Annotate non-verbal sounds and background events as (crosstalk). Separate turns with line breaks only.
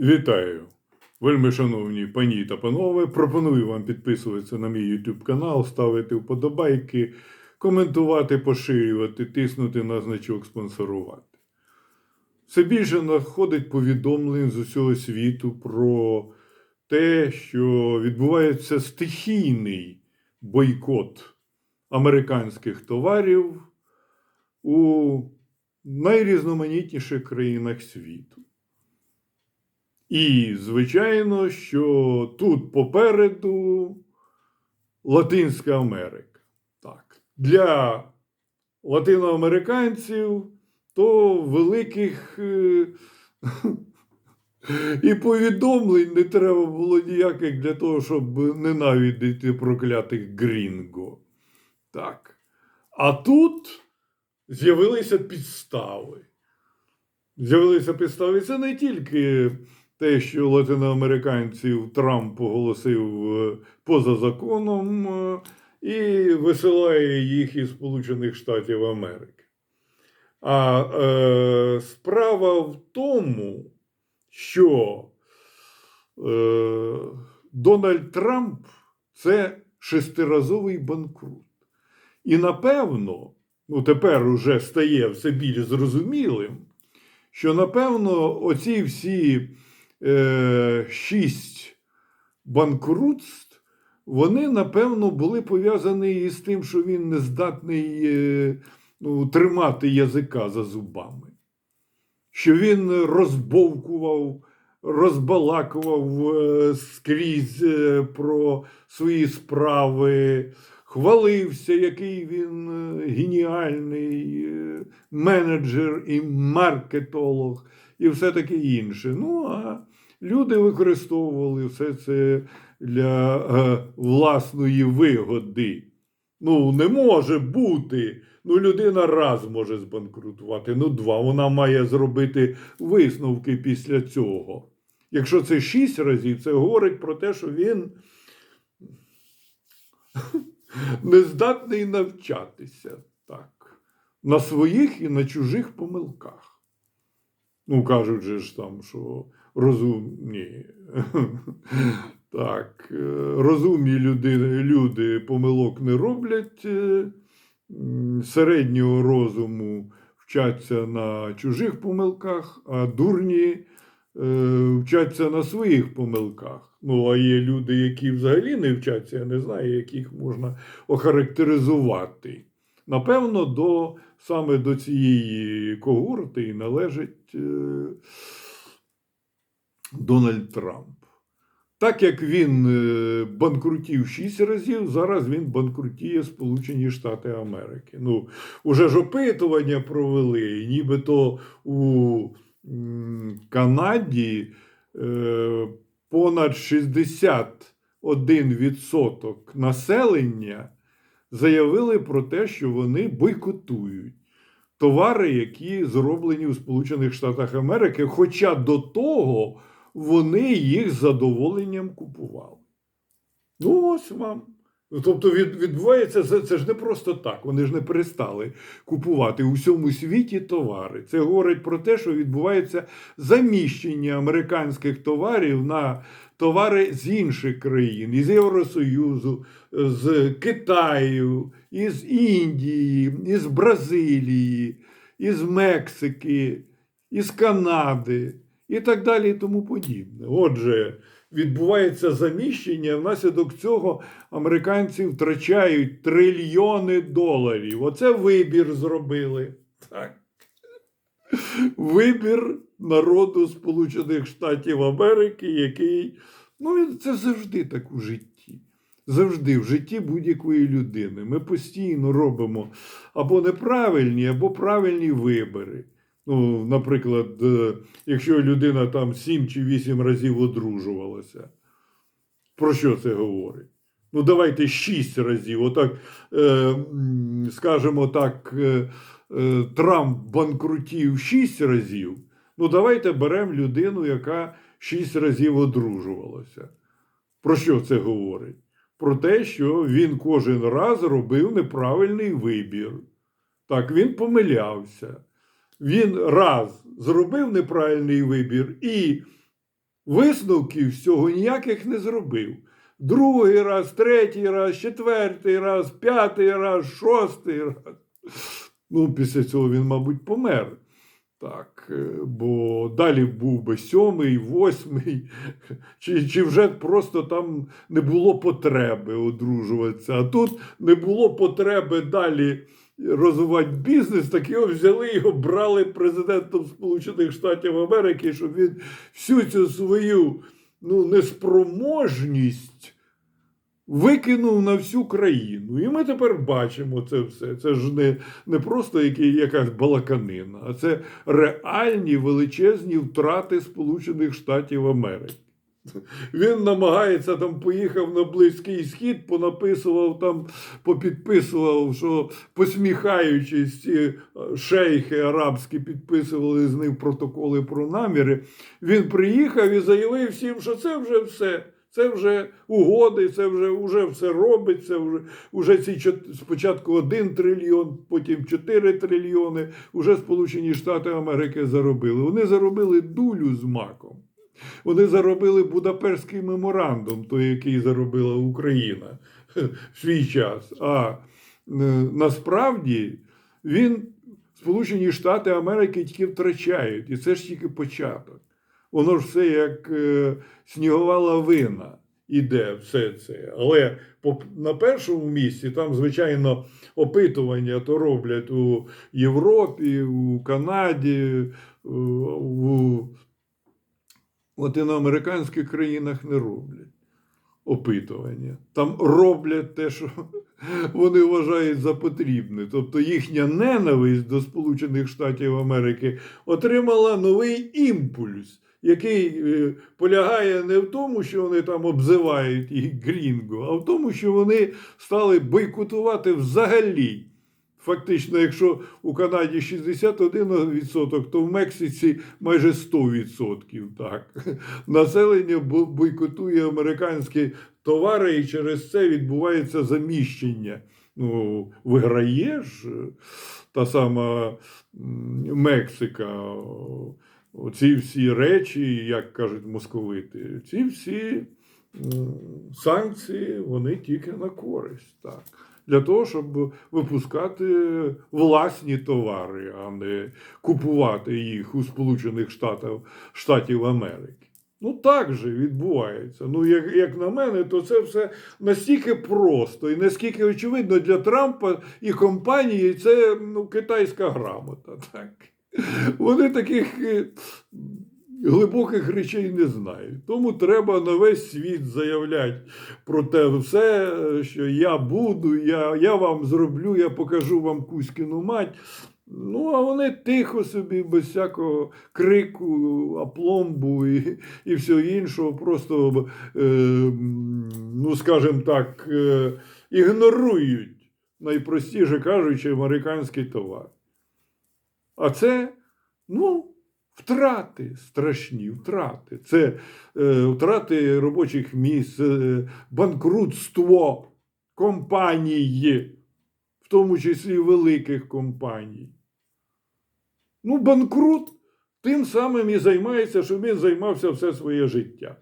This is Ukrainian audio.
Вітаю! Вельми шановні пані та панове. Пропоную вам підписуватися на мій YouTube канал, ставити вподобайки, коментувати, поширювати, тиснути на значок спонсорувати. Все більше надходить повідомлень з усього світу про те, що відбувається стихійний бойкот американських товарів у найрізноманітніших країнах світу. І, звичайно, що тут попереду Латинська Америка. Так. Для латиноамериканців то великих е, (laughs) і повідомлень не треба було ніяких для того, щоб ненавидіти проклятих грінго. Так. А тут з'явилися підстави. З'явилися підстави. Це не тільки те, що латиноамериканців Трамп оголосив е, поза законом е, і висилає їх із Сполучених Штатів Америки. А е, справа в тому, що е, Дональд Трамп це шестиразовий банкрут. І напевно, ну тепер уже стає все більш зрозумілим, що напевно оці всі шість банкрутств, вони напевно були пов'язані із тим, що він не здатний е, ну, тримати язика за зубами, що він розбовкував, розбалакував е, скрізь е, про свої справи. Хвалився, який він е, геніальний е, менеджер і маркетолог, і все таке інше. Ну, а люди використовували все це для е, власної вигоди. Ну, не може бути. Ну, людина раз може збанкрутувати, ну два. Вона має зробити висновки після цього. Якщо це шість разів, це говорить про те, що він не здатний навчатися так, на своїх і на чужих помилках. Ну, кажуть же ж там, що розумні. (laughs) Так, е, розумні люди, люди помилок не роблять, е, середнього розуму вчаться на чужих помилках, а дурні вчаться на своїх помилках. Ну, а є люди, які взагалі не вчаться, я не знаю, яких можна охарактеризувати. Напевно, до, саме до цієї когорти і належить е, Дональд Трамп. Так як він е, банкрутів шість разів, зараз він банкрутіє Сполучені Штати Америки. Ну, уже ж опитування провели, і нібито у Канаді е, понад 61% населення заявили про те, що вони бойкотують товари, які зроблені у Сполучених Штатах Америки, хоча до того вони їх з задоволенням купували. Ну, ось вам. Ну, Тобто від, відбувається це ж не просто так. Вони ж не перестали купувати у всьому світі товари. Це говорить про те, що відбувається заміщення американських товарів на товари з інших країн, із Євросоюзу, з Китаю, із Індії, із Бразилії, із Мексики, із Канади і так далі і тому подібне. Отже, відбувається заміщення, внаслідок цього американці втрачають трильйони доларів. Оце вибір зробили. Так. Вибір народу Сполучених Штатів Америки, який ну, це завжди так у житті. Завжди в житті будь-якої людини. Ми постійно робимо або неправильні, або правильні вибори. Ну, наприклад, е, якщо людина там 7 чи 8 разів одружувалася, про що це говорить? Ну, давайте 6 разів. Отак, е, скажімо так, е, Трамп банкрутів 6 разів. Ну, давайте беремо людину, яка 6 разів одружувалася. Про що це говорить? Про те, що він кожен раз робив неправильний вибір. Так, він помилявся. Він раз зробив неправильний вибір і висновків з цього ніяких не зробив. Другий раз, третій раз, четвертий раз, п'ятий раз, шостий раз. Ну, після цього він, мабуть, помер. Так, е, бо далі був би сьомий, восьмий, чи, чи вже просто там не було потреби одружуватися. А тут не було потреби далі розвивати бізнес, так його взяли і обрали президентом Сполучених Штатів Америки, щоб він всю цю свою ну, неспроможність викинув на всю країну. І ми тепер бачимо це все. Це ж не, не просто якась балаканина, а це реальні величезні втрати Сполучених Штатів Америки. Він намагається там поїхав на Близький Схід, понаписував там, попідписував, що посміхаючись, ці е, шейхи арабські підписували з ним протоколи про наміри. Він приїхав і заявив всім, що це вже все. Це вже угоди, це вже, вже все робиться. Вже, вже ці спочатку 1 трильйон, потім 4 трильйони. Уже Сполучені Штати Америки заробили. Вони заробили дулю з маком. Вони заробили Будапештський меморандум, той, який заробила Україна в свій час. А е, насправді він Сполучені Штати Америки тільки втрачають, і це ж тільки початок. Воно ж все як е, снігова лавина іде все це. Але на першому місці там, звичайно, опитування то роблять у Європі, у Канаді, е, у латиноамериканських країнах не роблять опитування. Там роблять те, що (laughs) вони вважають за потрібне. Тобто їхня ненависть до Сполучених Штатів Америки отримала новий імпульс, який е, полягає не в тому, що вони там обзивають їх грінго, а в тому, що вони стали бойкотувати взагалі. Фактично, якщо у Канаді 61%, то в Мексиці майже 100%. Так. (laughs) Населення бойкотує американські товари, і через це відбувається заміщення. Ну, ж е, та сама Мексика. Оці всі речі, як кажуть московити, ці всі санкції, вони тільки на користь. Так для того, щоб випускати власні товари, а не купувати їх у Сполучених Штатів, Штатів Америки. Ну так же відбувається. Ну, як, як на мене, то це все настільки просто і наскільки очевидно для Трампа і компанії це ну, китайська грамота. Так. Вони таких е, глибоких речей не знають. Тому треба на весь світ заявляти про те все, що я буду, я, я вам зроблю, я покажу вам Кузькіну мать. Ну, а вони тихо собі, без всякого крику, апломбу і, і всього іншого, просто, е, ну, скажімо так, е, ігнорують, найпростіше кажучи, американський товар. А це, ну, втрати, страшні втрати. Це е, втрати робочих місць, е, банкрутство компанії, в тому числі великих компаній. Ну, банкрут тим самим і займається, що він займався все своє життя.